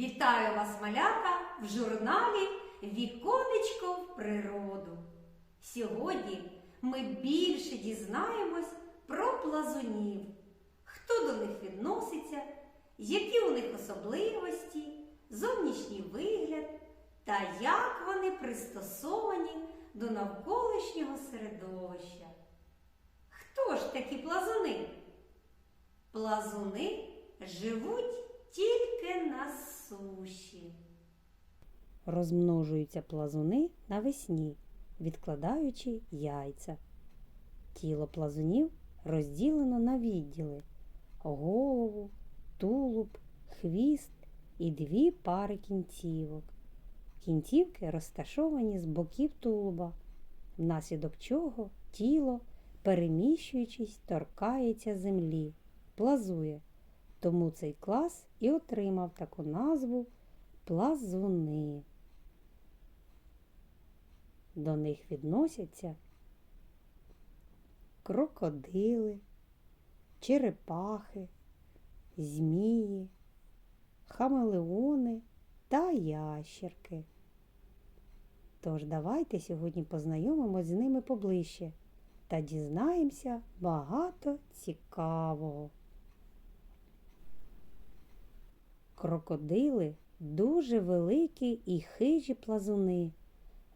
Вітаю вас, малята, в журналі Віконечко в природу. Сьогодні ми більше дізнаємось про плазунів, хто до них відноситься, які у них особливості, зовнішній вигляд та як вони пристосовані до навколишнього середовища. Хто ж такі плазуни? Плазуни живуть тільки на суші. Розмножуються плазуни навесні, відкладаючи яйця. Тіло плазунів розділено на відділи голову, тулуб, хвіст і дві пари кінцівок. Кінцівки розташовані з боків тулуба, внаслідок чого тіло, переміщуючись, торкається землі, плазує. Тому цей клас і отримав таку назву плазуни. До них відносяться крокодили, черепахи, змії, хамелеони та ящерки. Тож давайте сьогодні познайомимось з ними поближче та дізнаємося багато цікавого. Крокодили дуже великі і хижі плазуни.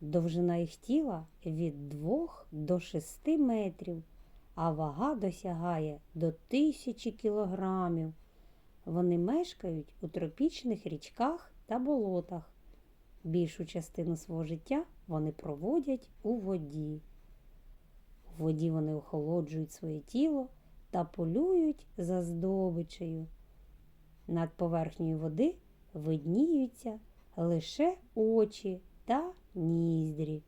Довжина їх тіла від 2 до 6 метрів, а вага досягає до тисячі кілограмів. Вони мешкають у тропічних річках та болотах. Більшу частину свого життя вони проводять у воді. У воді вони охолоджують своє тіло та полюють за здобичею. Над поверхнею води видніються лише очі та ніздрі.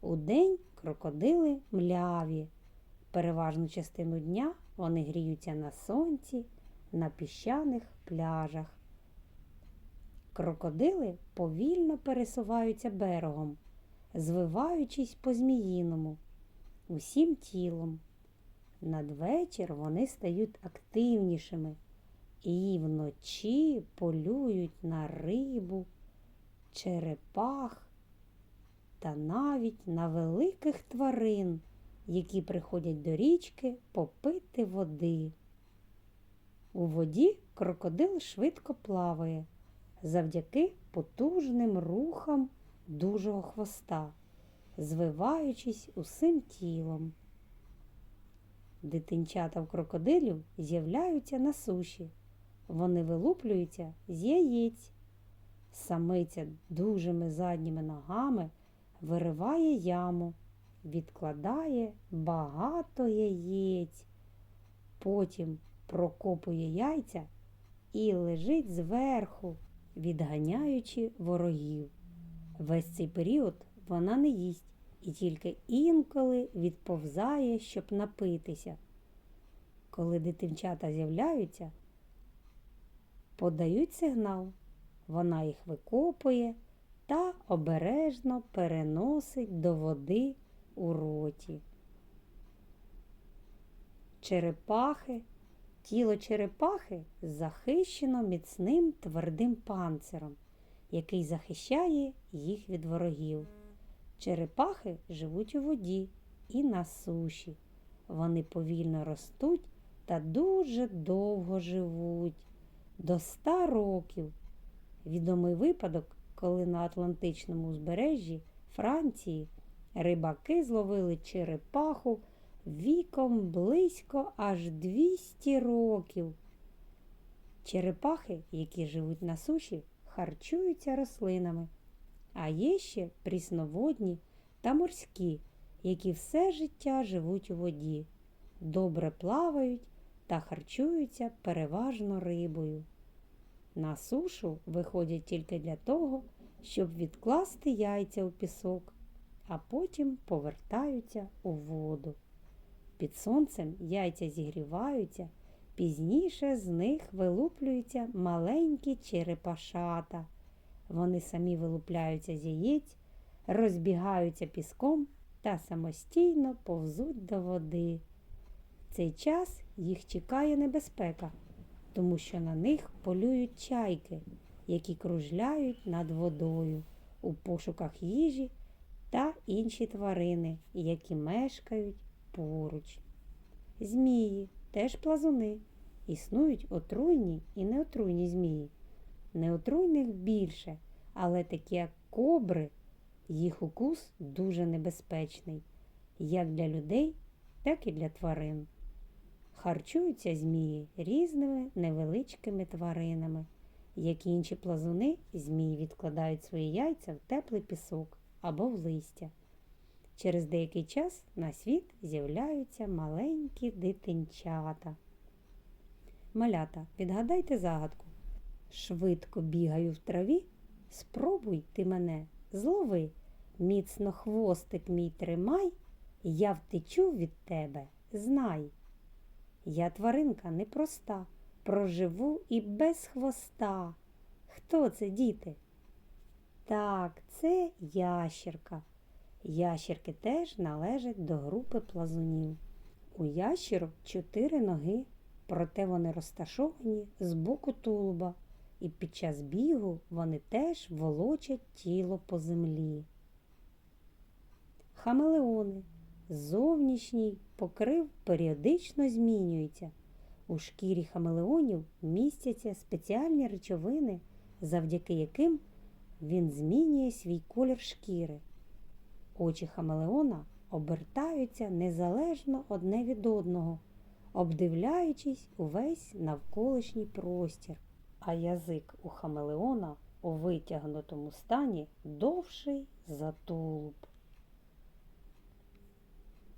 Удень крокодили мляві. Переважну частину дня вони гріються на сонці, на піщаних пляжах. Крокодили повільно пересуваються берегом, звиваючись по зміїному, усім тілом. Надвечір вони стають активнішими і вночі полюють на рибу, черепах та навіть на великих тварин, які приходять до річки попити води. У воді крокодил швидко плаває завдяки потужним рухам дужого хвоста, звиваючись усім тілом. Дитинчата в крокодилів з'являються на суші. Вони вилуплюються з яєць. Самиця дужими задніми ногами вириває яму, відкладає багато яєць, потім прокопує яйця і лежить зверху, відганяючи ворогів. Весь цей період вона не їсть і тільки інколи відповзає, щоб напитися. Коли дитинчата з'являються, подають сигнал. Вона їх викопує та обережно переносить до води у роті. Черепахи. Тіло черепахи захищено міцним твердим панциром, який захищає їх від ворогів. Черепахи живуть у воді і на суші. Вони повільно ростуть та дуже довго живуть до 100 років. Відомий випадок, коли на Атлантичному узбережжі Франції рибаки зловили черепаху віком близько аж 200 років. Черепахи, які живуть на суші, харчуються рослинами, а є ще прісноводні та морські, які все життя живуть у воді, добре плавають та харчуються переважно рибою. На сушу виходять тільки для того, щоб відкласти яйця у пісок, а потім повертаються у воду. Під сонцем яйця зігріваються, пізніше з них вилуплюються маленькі черепашата. Вони самі вилупляються з яєць, розбігаються піском та самостійно повзуть до води. Цей час їх чекає небезпека, тому що на них полюють чайки, які кружляють над водою у пошуках їжі та інші тварини, які мешкають поруч. Змії теж плазуни. Існують отруйні і неотруйні змії. Неотруйних більше, але такі як кобри, їх укус дуже небезпечний як для людей, так і для тварин. Харчуються змії різними невеличкими тваринами. Як і інші плазуни, змії відкладають свої яйця в теплий пісок або в листя. Через деякий час на світ з'являються маленькі дитинчата. Малята, відгадайте загадку. Швидко бігаю в траві, спробуй ти мене, злови, міцно хвостик мій тримай, я втечу від тебе, знай. Я тваринка непроста, проживу і без хвоста. Хто це, діти? Так, це ящерка. Ящерки теж належать до групи плазунів. У ящерок чотири ноги, проте вони розташовані з боку тулуба, і під час бігу вони теж волочать тіло по землі. Хамелеони. Зовнішній покрив періодично змінюється. У шкірі хамелеонів містяться спеціальні речовини, завдяки яким він змінює свій колір шкіри. Очі хамелеона обертаються незалежно одне від одного, обдивляючись увесь навколишній простір, а язик у хамелеона у витягнутому стані довший за тулуб.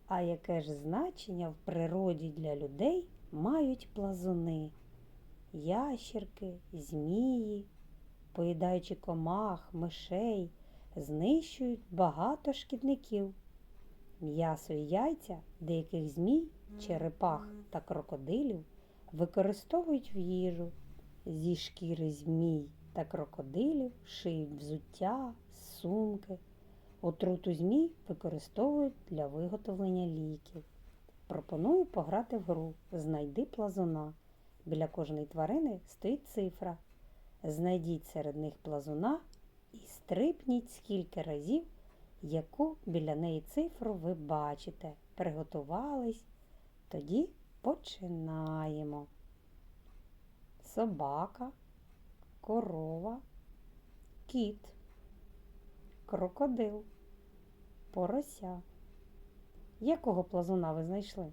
А яке ж значення в природі для людей мають плазуни? Ящерки, змії, поїдаючи комах, мишей, знищують багато шкідників. М'ясо і яйця деяких змій, черепах та крокодилів використовують в їжу. Зі шкіри змій та крокодилів шиють взуття, сумки. Отруту змій використовують для виготовлення ліків. Пропоную пограти в гру Знайди плазуна. Біля кожної тварини стоїть цифра. Знайдіть серед них плазуна і стрипніть скільки разів, яку біля неї цифру ви бачите. Приготувались. Тоді починаємо. Собака, корова, кіт, крокодил, порося. Якого плазуна ви знайшли?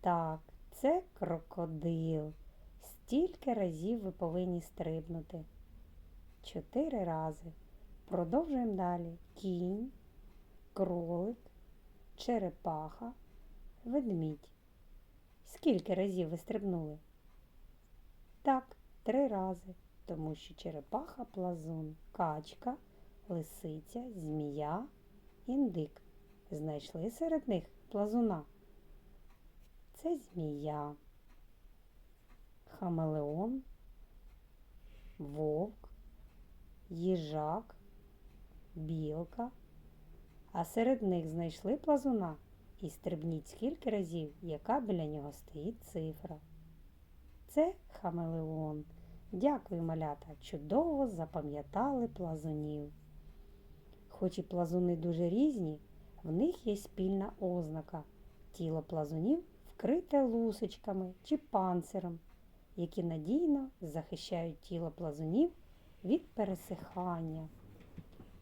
Так, це крокодил. Стільки разів ви повинні стрибнути. Чотири рази. Продовжуємо далі. Кінь, кролик, черепаха, ведмідь. Скільки разів ви стрибнули? Так, три рази. Тому що черепаха плазун, качка, лисиця, змія, індик. Знайшли серед них плазуна. Це змія, хамелеон, вовк, їжак, білка. А серед них знайшли плазуна і стрибніть скільки разів, яка біля нього стоїть цифра. Це хамелеон. Дякую, малята, чудово запам'ятали плазунів. Хоч і плазуни дуже різні, в них є спільна ознака. Тіло плазунів вкрите лусочками чи панциром, які надійно захищають тіло плазунів від пересихання.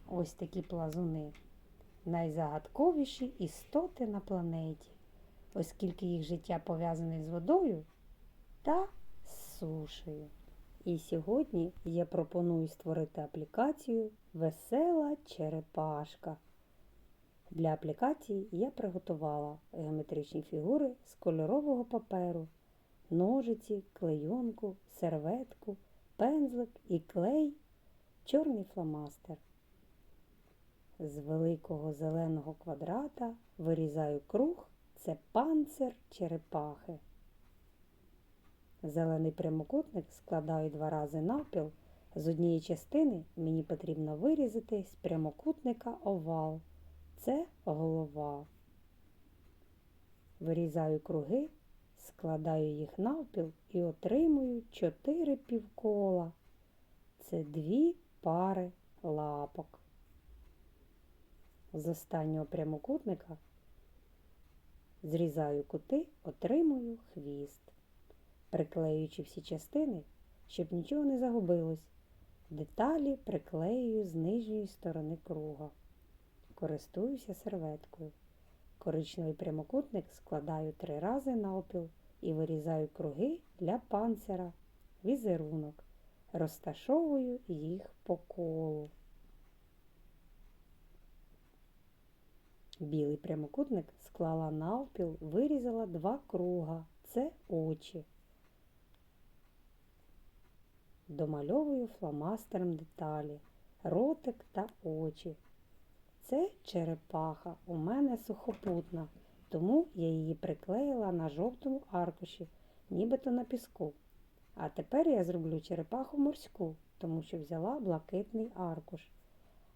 Ось такі плазуни найзагадковіші істоти на планеті, оскільки їх життя пов'язане з водою та з сушею. І сьогодні я пропоную створити аплікацію Весела черепашка. Для аплікації я приготувала геометричні фігури з кольорового паперу, ножиці, клейонку, серветку, пензлик і клей, чорний фломастер. З великого зеленого квадрата вирізаю круг, це панцир черепахи. Зелений прямокутник складаю два рази навпіл. З однієї частини мені потрібно вирізати з прямокутника овал. Це голова. Вирізаю круги, складаю їх навпіл і отримую чотири півкола. це дві пари лапок. З останнього прямокутника зрізаю кути, отримую хвіст, приклеюючи всі частини, щоб нічого не загубилось. Деталі приклеюю з нижньої сторони круга. Користуюся серветкою. Коричневий прямокутник складаю три рази навпіл і вирізаю круги для панцира, візерунок. Розташовую їх по колу. Білий прямокутник склала навпіл, вирізала два круга. Це очі. Домальовую фломастером деталі, ротик та очі. Це черепаха, у мене сухопутна, тому я її приклеїла на жовтому аркуші, нібито на піску. А тепер я зроблю черепаху морську, тому що взяла блакитний аркуш.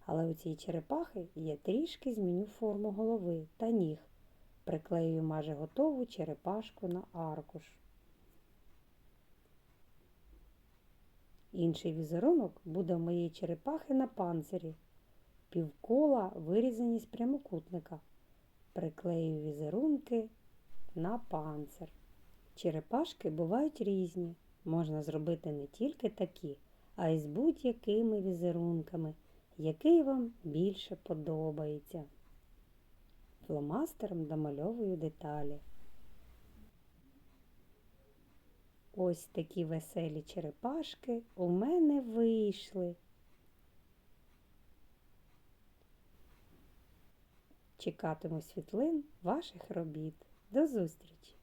Але у цій черепахи я трішки зміню форму голови та ніг. Приклею майже готову черепашку на аркуш. Інший візерунок буде в моєї черепахи на панцирі. Півкола вирізані з прямокутника. Приклею візерунки на панцир. Черепашки бувають різні. Можна зробити не тільки такі, а й з будь-якими візерунками, який вам більше подобається. Фломастером домальовую деталі. Ось такі веселі черепашки у мене вийшли. Чекатиму світлин ваших робіт. До зустрічі!